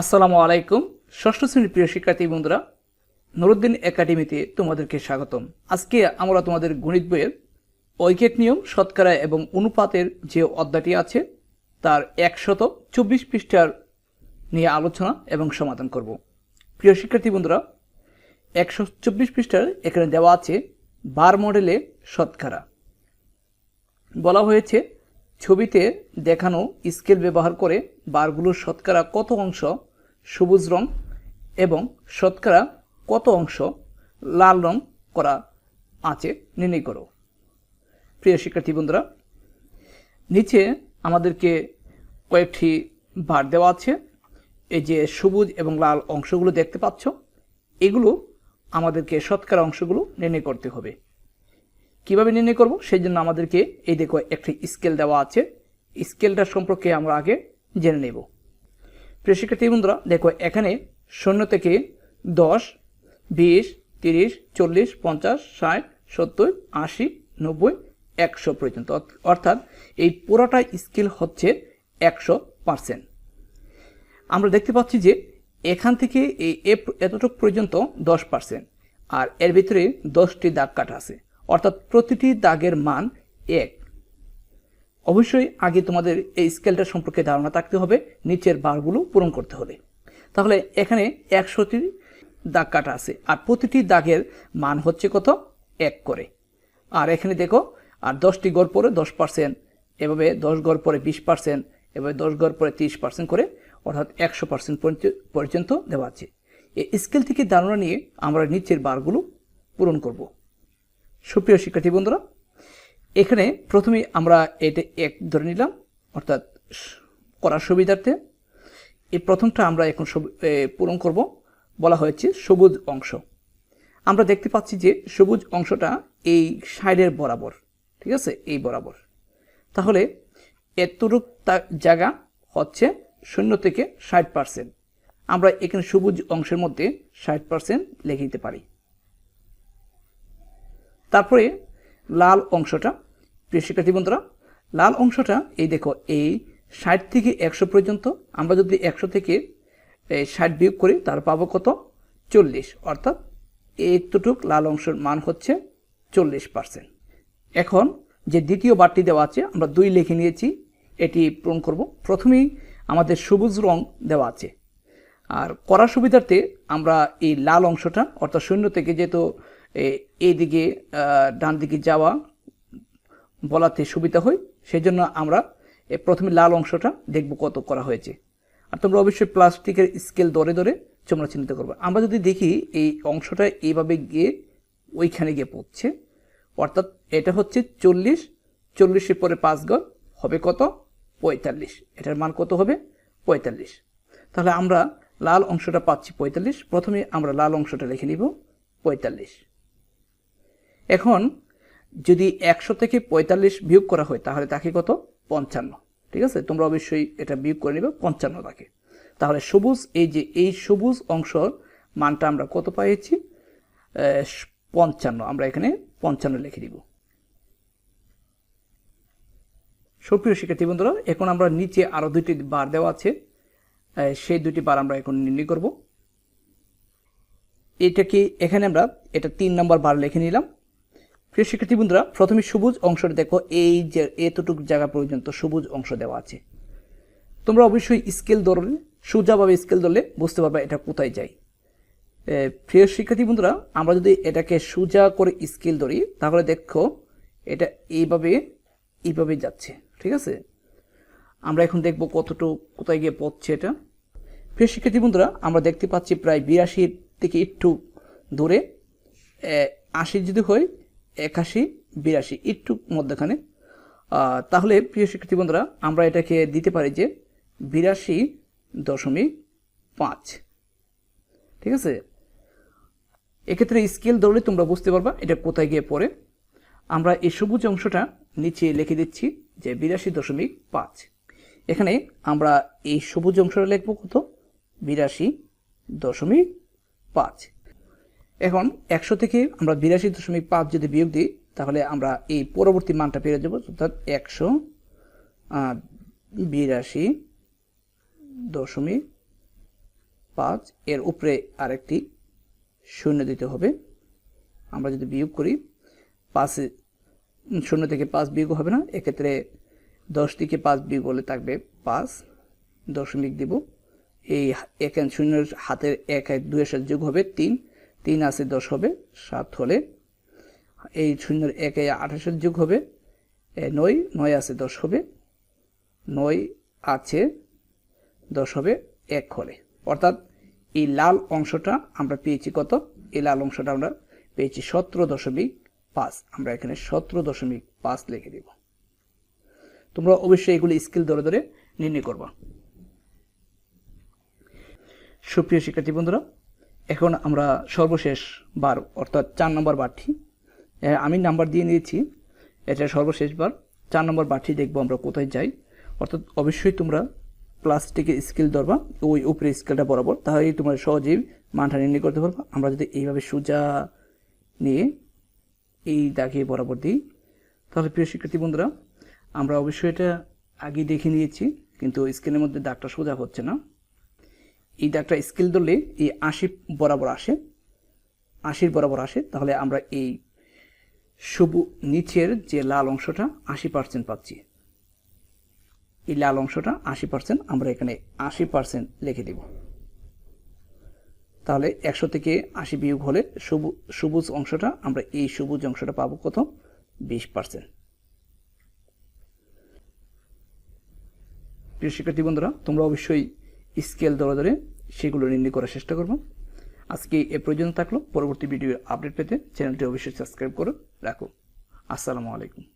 আসসালামু আলাইকুম, ষষ্ঠ শ্রেণির প্রিয় শিক্ষার্থী বন্ধুরা, নুরুদ্দিন একাডেমিতে তোমাদেরকে স্বাগতম। আজকে আমরা তোমাদের গণিত বইয়ের ঐকিক নিয়ম, শতকরা এবং অনুপাতের যে অধ্যায়টি আছে, তার একশত চব্বিশ পৃষ্ঠার নিয়ে আলোচনা এবং সমাধান করব। প্রিয় শিক্ষার্থী বন্ধুরা, একশো চব্বিশ পৃষ্ঠার এখানে দেওয়া আছে, বার মডেলে শতকরা। বলা হয়েছে ছবিতে দেখানো স্কেল ব্যবহার করে বারগুলোর শতকরা কত অংশ সবুজ রং এবং শতকরা কত অংশ লাল রং করা আছে নির্ণয় করো। প্রিয় শিক্ষার্থী বন্ধুরা, নিচে আমাদেরকে কয়েকটি বার দেওয়া আছে। এই যে সবুজ এবং লাল অংশগুলো দেখতে পাচ্ছ, এগুলো আমাদেরকে শতকরা অংশগুলো নির্ণয় করতে হবে। কীভাবে নির্ণয় করব? সেই জন্য আমাদেরকে এই দেখো একটি স্কেল দেওয়া আছে। স্কেলটা সম্পর্কে আমরা আগে জেনে নেব। প্রিয় শিক্ষার্থী বন্ধুরা, দেখো এখানে শূন্য থেকে দশ, বিশ, তিরিশ, চল্লিশ, পঞ্চাশ, ষাট, সত্তর, আশি, নব্বই, একশো পর্যন্ত। অর্থাৎ এই পুরোটা স্কেল হচ্ছে একশো পার্সেন্ট। আমরা দেখতে পাচ্ছি যে এখান থেকে এই এতটুকু পর্যন্ত দশ পার্সেন্ট, আর এর ভিতরে দশটি দাগ কাটা আছে। অর্থাৎ প্রতিটি দাগের মান এক। অবশ্যই আগে তোমাদের এই স্কেলটা সম্পর্কে ধারণা থাকতে হবে, নিচের বারগুলো পূরণ করতে হলে তাহলে এখানে একশোটি দাগ কাটা আছে, আর প্রতিটি দাগের মান হচ্ছে কত? এক করে। আর এখানে দেখো, আর দশটি গড় পরে দশ পার্সেন্ট এভাবে দশ গড় পরে বিশ পার্সেন্ট এভাবে দশ গড় পরে তিরিশ পার্সেন্ট করে অর্থাৎ একশো পার্সেন্ট পর্যন্ত দেওয়া আছে। এই স্কেল থেকে ধারণা নিয়ে আমরা নিচের বারগুলো পূরণ করব। সুপ্রিয় শিক্ষার্থী বন্ধুরা, এখানে প্রথমে আমরা এটা এক ধরে নিলাম, অর্থাৎ করার সুবিধার্থে। এই প্রথমটা আমরা এখন পূরণ করব। বলা হয়েছে সবুজ অংশ। আমরা দেখতে পাচ্ছি যে সবুজ অংশটা এই সাইডের বরাবর, ঠিক আছে? এই বরাবর। তাহলে এতটুক জায়গা হচ্ছে শূন্য থেকে ষাট পার্সেন্ট। আমরা এখানে সবুজ অংশের মধ্যে ষাট পার্সেন্ট লিখে দিতে পারি। তারপরে লাল অংশটা, প্রিয় শিক্ষার্থী বন্ধুরা, লাল অংশটা, এই দেখো, এই ষাট থেকে একশো পর্যন্ত, আমরা যদি একশো থেকে ষাট বিয়োগ করি, তার পাবো কত? চল্লিশ। অর্থাৎ এইটুক লাল অংশের মান হচ্ছে চল্লিশ পার্সেন্ট। এখন যে দ্বিতীয় বারটি দেওয়া আছে, আমরা দুই লিখে নিয়েছি, এটি পূরণ করব। প্রথমেই আমাদের সবুজ রং দেওয়া আছে। আর করার সুবিধার্থে আমরা এই লাল অংশটা, অর্থাৎ শূন্য থেকে যেহেতু এইদিকে ডান দিকে যাওয়া বলাতে সুবিধা হয়। সেই জন্য আমরা প্রথমে লাল অংশটা দেখব কত করা হয়েছে। আর তোমরা অবশ্যই প্লাস্টিকের স্কেল ধরে ধরে তোমরা চিন্তা করবে। আমরা যদি দেখি এই অংশটা এইভাবে গিয়ে ওইখানে গিয়ে পড়ছে, অর্থাৎ এটা হচ্ছে চল্লিশ, চল্লিশের পরে পাঁচ গড় হবে কত? পঁয়তাল্লিশ। এটার মান কত হবে? পঁয়তাল্লিশ। তাহলে আমরা লাল অংশটা পাচ্ছি পঁয়তাল্লিশ। প্রথমে আমরা লাল অংশটা লিখে নিব, পঁয়তাল্লিশ। এখন যদি একশো থেকে পঁয়তাল্লিশ বিয়োগ করা হয়, তাহলে তাকে কত? পঞ্চান্ন। ঠিক আছে? তোমরা অবশ্যই এটা বিয়োগ করে নেবে, পঞ্চান্ন তাকে। তাহলে সবুজ, এই যে এই সবুজ অংশর মানটা আমরা কত পাইছি পঞ্চান্ন। আমরা এখানে পঞ্চান্ন লিখে দিব। সুপ্রিয় শিক্ষার্থী বন্ধুরা, এখন আমরা নিচে আরও দুইটি বার দেওয়া আছে। সেই দুটি বার আমরা এখন নির্ণয় করব। এটাকে এখানে আমরা, এটা তিন নম্বর বার লিখে নিলাম। প্রিয় শিক্ষার্থী বন্ধুরা, প্রথমে সবুজ অংশটা দেখো। এই যে এতটুকু জায়গা পর্যন্ত সবুজ অংশ দেওয়া আছে। তোমরা অবশ্যই স্কেল ধরলে, সোজাভাবে স্কেল ধরলে বুঝতে পারবে এটা কোথায় যায়। প্রিয় শিক্ষার্থী বন্ধুরা, আমরা যদি এটাকে সোজা করে স্কেল ধরি, তাহলে দেখো এটা এইভাবে এইভাবে যাচ্ছে। ঠিক আছে? আমরা এখন দেখব কতটুকু, কোথায় গিয়ে পড়ছে এটা। প্রিয় শিক্ষার্থী বন্ধুরা, আমরা দেখতে পাচ্ছি প্রায় বিরাশি থেকে একটু দূরে। আশি যদি হয় একাশি, বিরাশি, একটু মধ্যখানে। তাহলে, প্রিয় শিক্ষার্থী বন্ধুরা, আমরা এটাকে দিতে পারি যে বিরাশি দশমিক পাঁচ। ঠিক আছে? এক্ষেত্রে স্কেল ধরলে তোমরা বুঝতে পারবা এটা কোথায় গিয়ে পড়ে। আমরা এই সবুজ অংশটা নিচে লিখে দিচ্ছি যে বিরাশি দশমিক পাঁচ। এখানে আমরা এই সবুজ অংশটা লিখব কত? বিরাশি দশমিক পাঁচ। এখন একশো থেকে আমরা বিরাশি দশমিক পাঁচ যদি বিয়োগ দিই, তাহলে আমরা এই পরবর্তী মানটা পেয়ে যাব, অর্থাৎ একশো বিরাশি দশমিক পাঁচ। এর উপরে আরেকটি শূন্য দিতে হবে। আমরা যদি বিয়োগ করি, পাঁচে শূন্য থেকে পাঁচ বিয়োগ হবে না, এক্ষেত্রে দশ থেকে পাঁচ বিয়োগ হলে থাকবে পাঁচ দশমিক দিব। এই এক শূন্যের হাতের এক এক দুইয়ের সাথে যোগ হবে তিন। তিন আছে দশ হবে, সাত হলে। এই শূন্যের একে আঠাশের যোগ হবে নয় নয় আছে দশ হবে, নয় আছে দশ হবে, এক হলে। অর্থাৎ এই লাল অংশটা আমরা পেয়েছি কত? এই লাল অংশটা আমরা পেয়েছি সতেরো দশমিক পাঁচ। আমরা এখানে সতেরো দশমিক পাঁচ লিখে দেব। তোমরা অবশ্যই এগুলি স্কিল ধরে ধরে নির্ণয় করবা। সুপ্রিয় শিক্ষার্থী বন্ধুরা এখন আমরা সর্বশেষ বার, অর্থাৎ চার নম্বর বারটি। আমি নাম্বার দিয়ে নিয়েছি। এটা সর্বশেষ বার। চার নম্বর বারটি দেখব আমরা কোথায় যাই। অর্থাৎ অবশ্যই তোমরা প্লাস্টিকে স্কেল ধরবা ওই উপরে স্কেলটা বরাবর। তাহলে তোমরা সহজেই মানটা নির্ণয় করতে পারবা। আমরা যদি এইভাবে সোজা নিয়ে এই দাগে বরাবর দিই, তাহলে প্রিয় শিক্ষার্থী বন্ধুরা, আমরা অবশ্যই এটা আগে দেখে নিয়েছি, কিন্তু স্কেলের মধ্যে দাগটা সোজা হচ্ছে না। এই দাগটা স্কেল ধরলে এই আশি বরাবর আসে, আশির বরাবর আসে, তাহলে আমরা এই সবু নিচের যে লাল অংশটা আশি পার্সেন্ট পাচ্ছি। এই লাল অংশটা আশি পার্সেন্ট, আমরা এখানে আশি পার্সেন্ট লিখে দিব। তাহলে একশো থেকে আশি বিয়োগ হলে সবু, সবুজ অংশটা, আমরা এই সবুজ অংশটা পাবো কত? বিশ পার্সেন্ট। প্রিয় শিক্ষার্থী বন্ধুরা, তোমরা অবশ্যই স্কেল ধরে ধরে সেগুলো নির্ণয় করার চেষ্টা করব। আজকে এ পর্যন্ত থাকল। পরবর্তী ভিডিও আপডেট পেতে চ্যানেলটি অবশ্যই সাবস্ক্রাইব করে রাখো। আসসালামু আলাইকুম।